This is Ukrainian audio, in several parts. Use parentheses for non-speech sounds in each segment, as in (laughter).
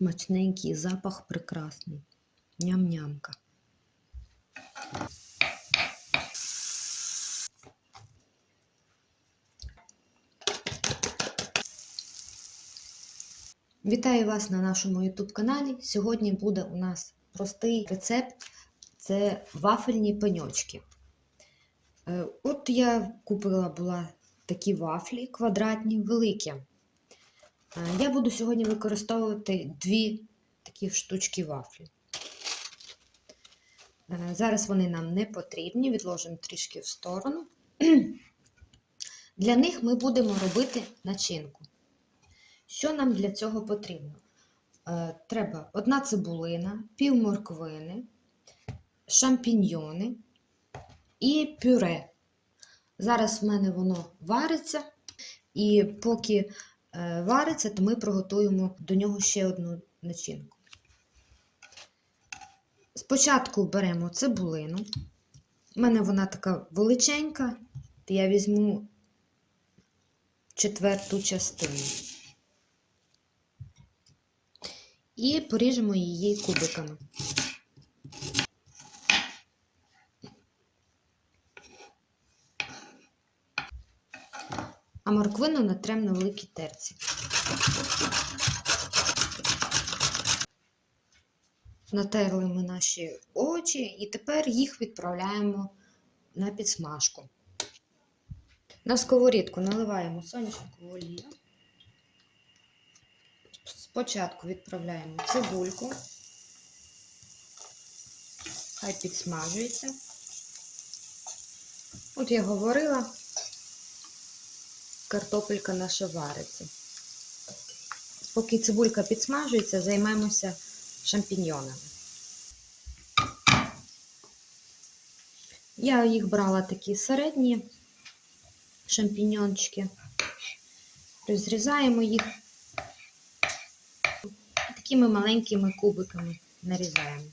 Смачненький запах прекрасний. Ням-нямка. Вітаю вас на нашому YouTube каналі. Сьогодні буде у нас простий рецепт це вафельні пеньочки. Е, От я купила була такі вафлі квадратні, великі. Е, Я буду сьогодні використовувати дві такі штучки вафлі. Е, Зараз вони нам не потрібні, відложимо трішки в сторону. (clears throat) Для них ми будемо робити начинку. Що нам для цього потрібно? Е, Треба одна цибулина, пів морквини, шампіньйони і пюре. Зараз в мене воно вариться, і поки вариться, то ми приготуємо до нього ще одну начинку. Спочатку беремо цибулину. У мене вона така величенька, то я візьму четверту частину. І поріжемо її кубиками. А морквину натрем на великій терці. Натерли ми наші очі і тепер їх відправляємо на підсмажку. На сковорідку наливаємо соняшникову олію. Спочатку відправляємо цибульку, хай підсмажується. От я говорила, картопелька наша вариться. Поки цибулька підсмажується, займемося шампіньйонами. Я їх брала такі середні шампіньончики, розрізаємо їх такими маленькими кубиками нарізаємо.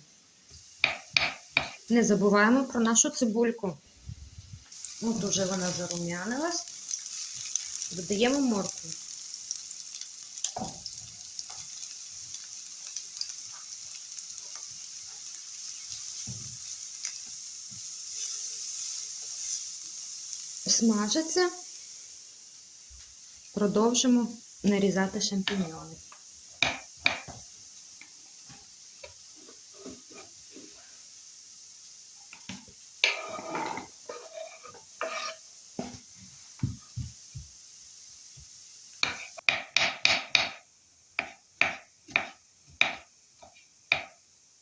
Не забуваємо про нашу цибульку. От уже вона зарум'янилась. Додаємо моркву. Смажиться. Продовжимо нарізати шампіньйони.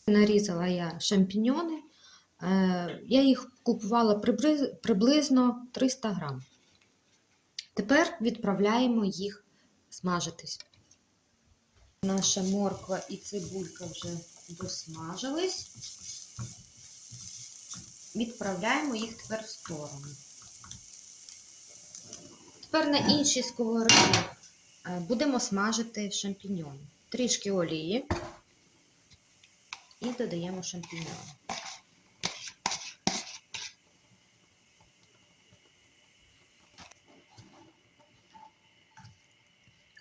Нарізала я шампіньони. Е, Я їх купувала приблизно 300 грам. Тепер відправляємо їх смажитись. Наша морква і цибулька вже досмажились. Відправляємо їх тепер в сторону. Тепер на іншій сковороді е, будемо смажити шампіньони. Трішки олії і додаємо шампіньони.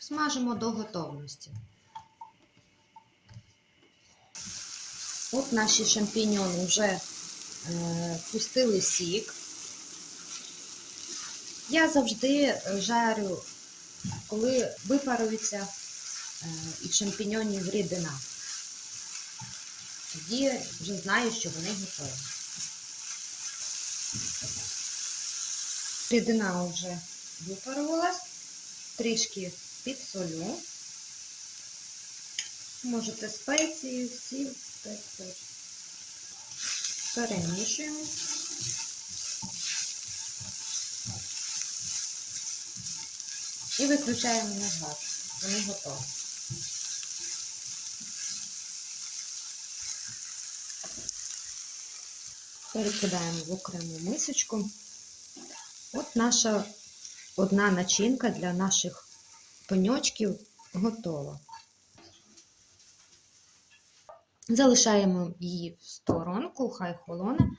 Смажимо до готовності. От наші шампіньони вже е, пустили сік. Я завжди жарю, коли випарується е, із шампіньонів рідина. Тоді вже знаю, що вони готові. Рідина вже випарувалась, трішки підсолю. Можете спеції, сіль, спеції. Перемішуємо. І виключаємо на газ. Вони готові. Перекидаємо в окрему мисочку. От наша одна начинка для наших пеньочків готова. Залишаємо її в сторонку, хай холоне.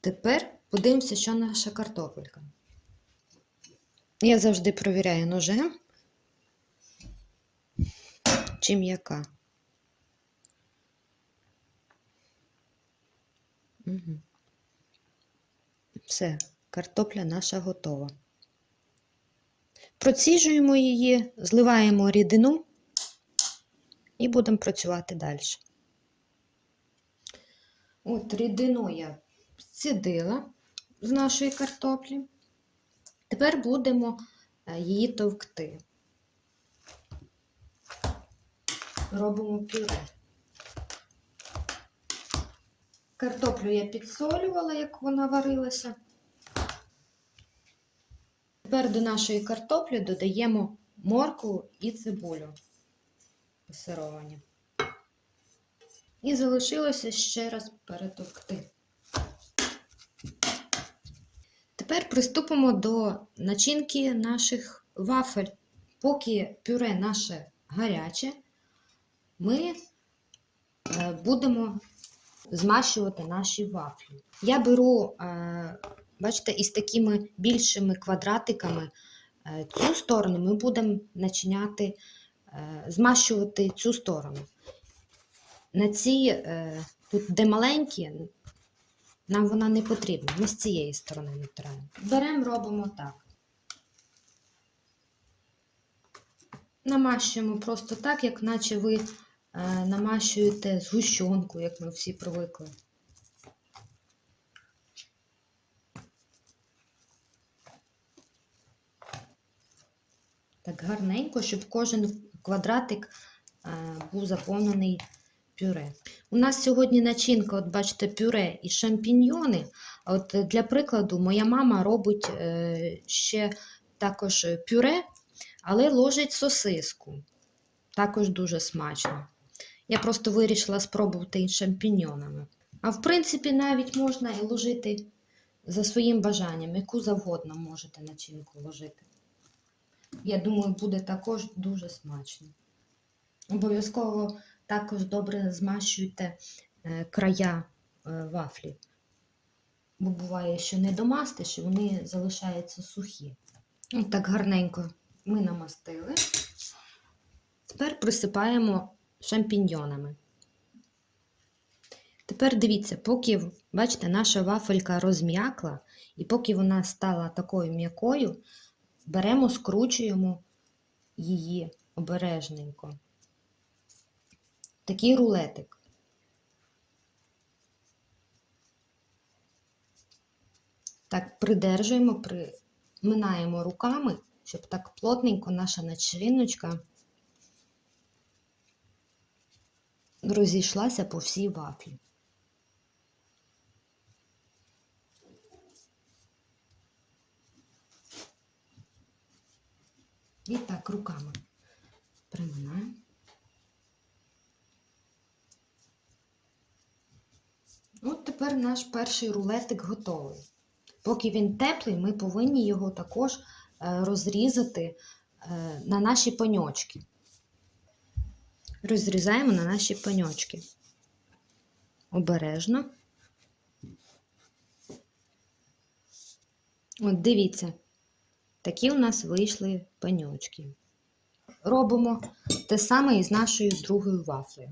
Тепер подивимося, що наша картопелька. Я завжди провіряю ножем. чи м'яка. Все, картопля наша готова. Проціжуємо її, зливаємо рідину і будемо працювати далі. От рідину я зцідила з нашої картоплі. Тепер будемо е, її товкти. Робимо пюре. Картоплю я підсолювала, як вона варилася. Тепер до нашої картоплі додаємо моркву і цибулю пасировані. І залишилося ще раз перетовкти. Тепер приступимо до начинки наших вафель. Поки пюре наше гаряче, ми е, будемо змащувати наші вафлі. Я беру, е, бачите, із такими більшими квадратиками е, цю сторону ми будемо начиняти, е, змащувати цю сторону. На ці, тут де маленькі, нам вона не потрібна. Ми з цієї сторони натираємо. Беремо, робимо так. Намащуємо просто так, як наче ви намащуєте згущенку, як ми всі привикли. Так гарненько, щоб кожен квадратик е, був заповнений пюре. У нас сьогодні начинка, от бачите, пюре і шампіньйони. От Для прикладу, моя мама робить е, ще також пюре, але ложить сосиску. Також дуже смачно. Я просто вирішила спробувати із шампіньйонами. А в принципі, навіть можна і ложити за своїм бажанням, яку завгодно можете начинку ложити. Я думаю, буде також дуже смачно. Обов'язково також добре змащуйте е, края е, вафлі. Бо буває, що не домастиш, і вони залишаються сухі. Ось так гарненько ми намастили. Тепер присипаємо шампіньйонами. Тепер дивіться, поки, бачите, наша вафелька розм'якла, і поки вона стала такою м'якою, беремо, скручуємо її обережненько. Такий рулетик. Так, придержуємо, приминаємо руками, щоб так плотненько наша начиночка розійшлася по всій вафлі. І так руками приминаємо. От тепер наш перший рулетик готовий. Поки він теплий, ми повинні його також е, розрізати е, на наші паньочки. Розрізаємо на наші паньочки. Обережно. От дивіться, такі у нас вийшли паньочки. Робимо те саме і з нашою другою вафлею.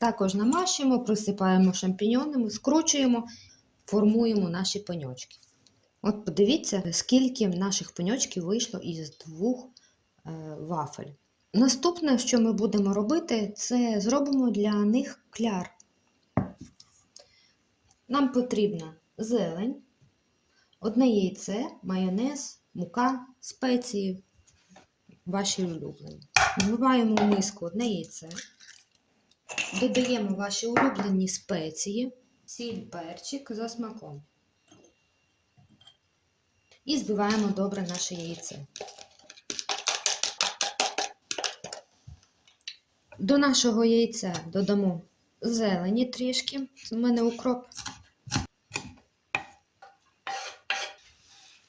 Також намащуємо, присипаємо шампіньонами, скручуємо, формуємо наші паньочки. От подивіться, скільки наших паньочків вийшло із двох е, вафель. Наступне, що ми будемо робити, це зробимо для них кляр. Нам потрібна зелень, одне яйце, майонез, мука, спеції, ваші улюблені. Вмиваємо в миску одне яйце. Додаємо ваші улюблені спеції, сіль, перчик за смаком. І збиваємо добре наше яйце. До нашого яйця додамо зелені трішки, у мене укроп,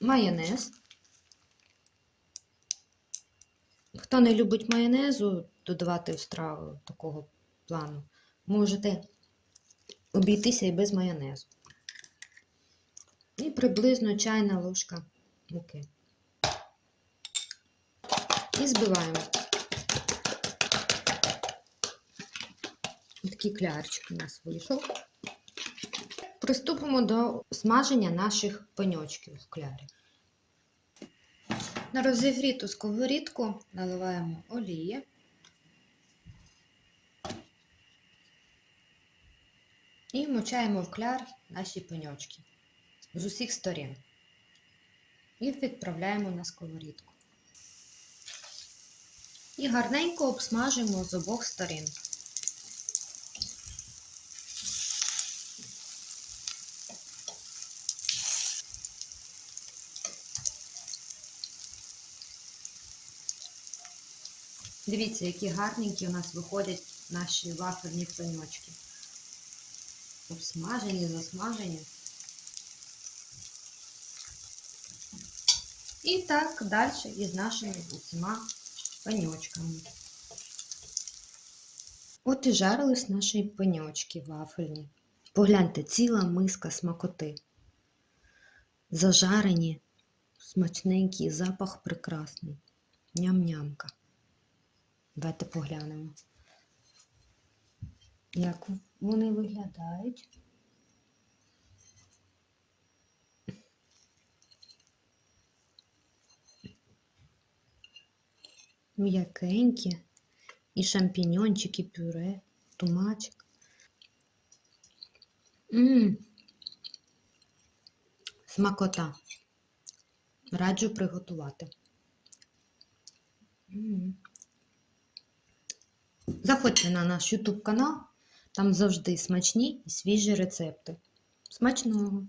майонез. Хто не любить майонезу, додавати в страву такого плану, можете обійтися і без майонезу. І приблизно чайна ложка муки. І збиваємо. Такий клярчик у нас вийшов. Приступимо до смаження наших пеньочків в клярі. На розігріту сковорідку наливаємо олії. І вмочаємо в кляр наші пеньочки з усіх сторін. І відправляємо на сковорідку. І гарненько обсмажимо з обох сторін. Дивіться, які гарненькі у нас виходять наші вафельні пеньочки. Обсмажені, засмажені. І так далі із нашими усіма пеньочками. От і жарились наші пеньочки вафельні. Погляньте, ціла миска смакоти. Зажарені, смачненький, запах прекрасний. Ням-нямка. Давайте поглянемо, як вони виглядають. М'якенькі. І шампіньончики, пюре, тумачик. Ммм. Смакота. Раджу приготувати. М. Заходьте на наш YouTube канал, там завжди смачні і свіжі рецепти. Смачного!